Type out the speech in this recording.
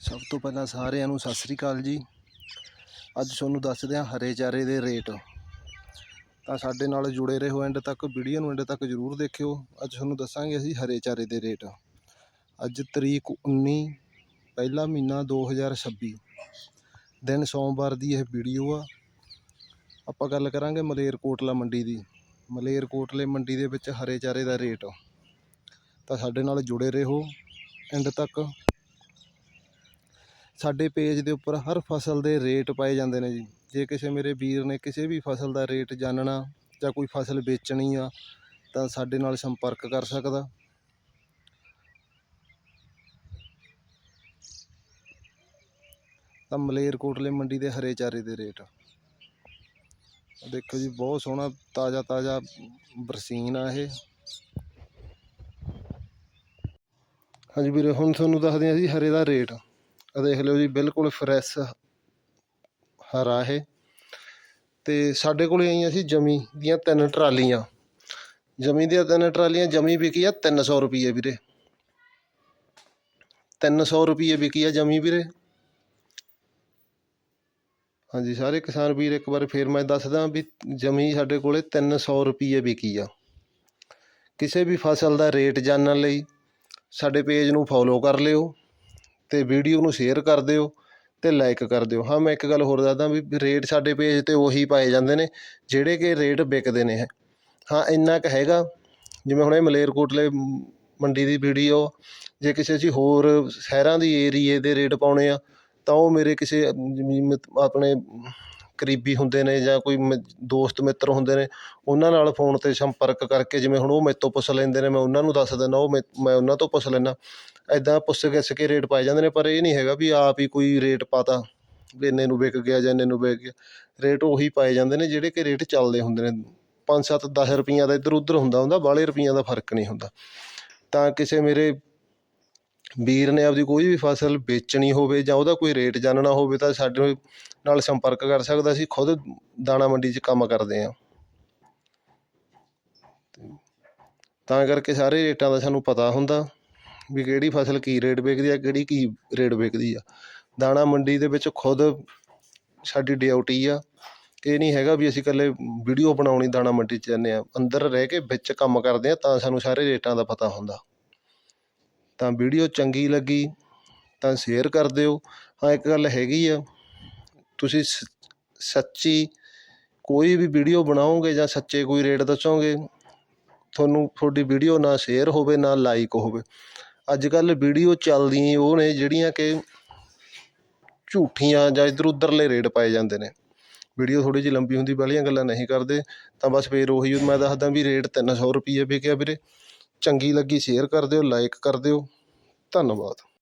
ਸਭ ਤੋਂ ਪਹਿਲਾਂ ਸਾਰਿਆਂ ਨੂੰ ਸਤਿ ਸ੍ਰੀ ਅਕਾਲ ਜੀ। ਅੱਜ ਤੁਹਾਨੂੰ ਦੱਸਦੇ ਹਾਂ ਹਰੇ ਚਾਰੇ ਦੇ ਰੇਟ। ਤਾਂ ਸਾਡੇ ਨਾਲ ਜੁੜੇ ਰਹੋ ਐਂਡ ਤੱਕ ਵੀਡੀਓ ਨੂੰ ਐਂਡ ਤੱਕ ਜ਼ਰੂਰ ਦੇਖਿਓ। ਅੱਜ ਤੁਹਾਨੂੰ ਦੱਸਾਂਗੇ ਅਸੀਂ ਹਰੇ ਚਾਰੇ ਦੇ ਰੇਟ। ਅੱਜ ਤਰੀਕ 19 ਪਹਿਲਾ ਮਹੀਨਾ 2026 ਦਿਨ ਸੋਮਵਾਰ ਦੀ ਇਹ ਵੀਡੀਓ ਆ। ਆਪਾਂ ਗੱਲ ਕਰਾਂਗੇ ਮਲੇਰਕੋਟਲਾ ਮੰਡੀ ਦੀ। ਮਲੇਰਕੋਟਲੇ ਮੰਡੀ ਦੇ ਵਿੱਚ ਹਰੇ ਚਾਰੇ ਦਾ ਰੇਟ। ਤਾਂ ਸਾਡੇ ਨਾਲ ਜੁੜੇ ਰਹੋ ਐਂਡ ਤੱਕ। ਸਾਡੇ ਪੇਜ ਦੇ ਉੱਪਰ ਹਰ ਫਸਲ ਦੇ ਰੇਟ ਪਾਏ ਜਾਂਦੇ ਨੇ ਜੀ। ਜੇ ਕਿਸੇ ਮੇਰੇ ਵੀਰ ਨੇ ਕਿਸੇ ਵੀ ਫਸਲ ਦਾ ਰੇਟ ਜਾਣਨਾ ਜਾਂ ਕੋਈ ਫਸਲ ਵੇਚਣੀ ਆ, ਤਾਂ ਸਾਡੇ ਨਾਲ ਸੰਪਰਕ ਕਰ ਸਕਦਾ। ਤਾਂ ਮਲੇਰਕੋਟਲੇ ਮੰਡੀ ਦੇ ਹਰੇ ਚਾਰੇ ਦੇ ਰੇਟ। ਦੇਖੋ ਜੀ, ਬਹੁਤ ਸੋਹਣਾ ਤਾਜ਼ਾ ਤਾਜ਼ਾ ਬਰਸੀਨ ਆ ਇਹ। ਹਾਂਜੀ ਵੀਰੇ, ਹੁਣ ਤੁਹਾਨੂੰ ਦੱਸਦੇ ਹਾਂ ਜੀ ਹਰੇ ਦਾ ਰੇਟ। ਆ ਦੇਖ ਲਿਓ ਜੀ, ਬਿਲਕੁਲ ਫਰੈਸ਼ ਹਰਾ ਇਹ। ਤੇ ਸਾਡੇ ਕੋਲੇ ਆਈਆਂ ਸੀ ਜਮੀ ਦੀਆਂ ਤਿੰਨ ਟਰਾਲੀਆਂ। ਜਮੀ ਦੀਆਂ ਤਿੰਨ ਟਰਾਲੀਆਂ, ਜਮੀ ਵਿਕੀ ਆ 300 ਰੁਪਏ ਵੀਰੇ। 300 ਰੁਪਏ ਵਿਕੀ ਆ ਜਮੀ ਵੀਰੇ। ਹਾਂਜੀ, ਸਾਰੇ ਕਿਸਾਨ ਵੀਰ ਇੱਕ ਵਾਰ ਫੇਰ ਮੈਂ ਦੱਸਦਾ ਵੀ ਜਮੀ ਸਾਡੇ ਕੋਲੇ 300 ਰੁਪਏ ਵਿਕੀ ਆ। ਕਿਸੇ ਵੀ ਫਸਲ ਦਾ ਰੇਟ ਜਾਣਨ ਲਈ ਸਾਡੇ ਪੇਜ ਨੂੰ ਫੋਲੋ ਕਰ ਲਿਓ। ਅਤੇ ਵੀਡੀਓ ਨੂੰ ਸ਼ੇਅਰ ਕਰ ਦਿਓ ਅਤੇ ਲਾਈਕ ਕਰ ਦਿਓ। ਹਾਂ, ਮੈਂ ਇੱਕ ਗੱਲ ਹੋਰ ਦੱਸਦਾ ਵੀ ਰੇਟ ਸਾਡੇ ਪੇਜ ਤੇ ਉਹੀ ਪਾਏ ਜਾਂਦੇ ਨੇ, ਜਿਹੜੇ ਕਿ ਰੇਟ ਵਿਕਦੇ ਨੇ ਹਾਂ, ਇੰਨਾ ਕੁ ਹੈਗਾ, ਜਿਵੇਂ ਹੁਣ ਇਹ ਮਲੇਰਕੋਟਲੇ ਮੰਡੀ ਦੀ ਵੀਡੀਓ ਜੇ ਕਿਸੇ ਅਸੀਂ ਹੋਰ ਸ਼ਹਿਰਾਂ ਦੀ ਏਰੀਏ ਦੇ ਰੇਟ ਪਾਉਣੇ ਆ, ਤਾਂ ਉਹ ਮੇਰੇ ਕਿਸੇ ਆਪਣੇ ਕਰੀਬੀ ਹੁੰਦੇ ਨੇ ਜਾਂ ਕੋਈ ਮ- ਦੋਸਤ ਮਿੱਤਰ ਹੁੰਦੇ ਨੇ, ਉਹਨਾਂ ਨਾਲ ਫੋਨ ਤੇ ਸੰਪਰਕ ਕਰਕੇ ਜਿਵੇਂ ਹੁਣ ਉਹ ਮੇਰੇ ਤੋਂ ਪੁੱਛ ਲੈਂਦੇ ਨੇ, ਮੈਂ ਉਹਨਾਂ ਨੂੰ ਦੱਸ ਦਿੰਦਾ, ਉਹ ਮੇ- ਮੈਂ ਉਹਨਾਂ ਤੋਂ ਪੁੱਛ ਲੈਂਦਾ। ਇੱਦਾਂ ਪੁੱਛ ਗਿੱਛ ਕੇ ਰੇਟ ਪਾਏ ਜਾਂਦੇ ਨੇ, ਪਰ ਇਹ ਨਹੀਂ ਹੈਗਾ ਵੀ ਆਪ ਹੀ ਕੋਈ ਰੇਟ ਪਾਤਾ, ਵੀ ਇੰਨੇ ਨੂੰ ਵਿਕ ਗਿਆ ਜਾਂ ਇੰਨੇ ਨੂੰ ਵਿਕ ਗਿਆ। ਰੇਟ ਉਹੀ ਪਾਏ ਜਾਂਦੇ ਨੇ ਜਿਹੜੇ ਕਿ ਰੇਟ ਚੱਲਦੇ ਹੁੰਦੇ ਨੇ। 5 7 10 ਰੁਪਈਆਂ ਦਾ ਇੱਧਰ ਉੱਧਰ ਹੁੰਦਾ ਹੁੰਦਾ ਬਾਹਲੇ ਰੁਪਈਆਂ ਦਾ ਫ਼ਰਕ ਨਹੀਂ ਹੁੰਦਾ। ਤਾਂ ਕਿਸੇ ਮੇਰੇ ਵੀਰ ਨੇ ਆਪਦੀ ਕੋਈ ਵੀ ਫਸਲ ਵੇਚਣੀ ਹੋਵੇ ਜਾਂ ਉਹਦਾ ਕੋਈ ਰੇਟ ਜਾਣਨਾ ਹੋਵੇ ਤਾਂ ਸਾਡੇ ਨਾਲ ਸੰਪਰਕ ਕਰ ਸਕਦਾ ਅਸੀਂ ਖੁਦ ਦਾਣਾ ਮੰਡੀ 'ਚ ਕੰਮ ਕਰਦੇ ਹਾਂ। ਤਾਂ ਕਰਕੇ ਸਾਰੇ ਰੇਟਾਂ ਦਾ ਸਾਨੂੰ ਪਤਾ ਹੁੰਦਾ ਵੀ ਕਿਹੜੀ ਫਸਲ ਕੀ ਰੇਟ ਵਿਕਦੀ ਆ, ਕਿਹੜੀ ਕੀ ਰੇਟ ਵਿਕਦੀ ਆ। ਦਾਣਾ ਮੰਡੀ ਦੇ ਵਿੱਚ ਖੁਦ ਸਾਡੀ ਡਿਊਟੀ ਆ। ਇਹ ਨਹੀਂ ਹੈਗਾ ਵੀ ਅਸੀਂ ਇਕੱਲੇ ਵੀਡੀਓ ਬਣਾਉਣੀ ਦਾਣਾ ਮੰਡੀ 'ਚ ਜਾਂਦੇ ਆ ਅੰਦਰ ਰਹਿ ਕੇ ਵਿੱਚ ਕੰਮ ਕਰਦੇ ਆ ਤਾਂ ਸਾਨੂੰ ਸਾਰੇ ਰੇਟਾਂ ਦਾ ਪਤਾ ਹੁੰਦਾ। ਤਾਂ ਵੀਡੀਓ ਚੰਗੀ ਲੱਗੀ ਤਾਂ ਸ਼ੇਅਰ ਕਰ ਦਿਓ। ਹਾਂ, ਇੱਕ ਗੱਲ ਹੈਗੀ ਆ, ਤੁਸੀਂ ਸ- ਸੱਚੀ ਕੋਈ ਵੀ ਵੀਡੀਓ ਬਣਾਓਗੇ ਜਾਂ ਸੱਚੇ ਕੋਈ ਰੇਟ ਦੱਸੋਗੇ, ਤੁਹਾਨੂੰ ਤੁਹਾਡੀ ਵੀਡੀਓ ਨਾ ਸ਼ੇਅਰ ਹੋਵੇ, ਨਾ ਲਾਈਕ ਹੋਵੇ। ਅੱਜ ਕੱਲ੍ਹ ਵੀਡੀਓ ਚੱਲਦੀਆਂ ਉਹ ਨੇ ਜਿਹੜੀਆਂ ਕਿ ਝੂਠੀਆਂ ਜਾਂ ਇੱਧਰ ਉੱਧਰਲੇ ਰੇਟ ਪਾਏ ਜਾਂਦੇ ਨੇ। ਵੀਡੀਓ ਥੋੜੀ ਜਿਹੀ ਲੰਬੀ ਹੁੰਦੀ ਵਾਲੀਆਂ ਗੱਲਾਂ ਨਹੀਂ ਕਰਦੇ, ਤਾਂ ਬਸ ਫੇਰ ਉਹੀ ਮੈਂ ਦੱਸਦਾ ਵੀ ਰੇਟ 300 ਰੁਪਏ ਵਿਕਿਆ ਵੀਰੇ। ਚੰਗੀ ਲੱਗੀ ਸ਼ੇਅਰ ਕਰ ਦਿਓ ਲਾਈਕ ਕਰ ਦਿਓ। ਧੰਨਵਾਦ।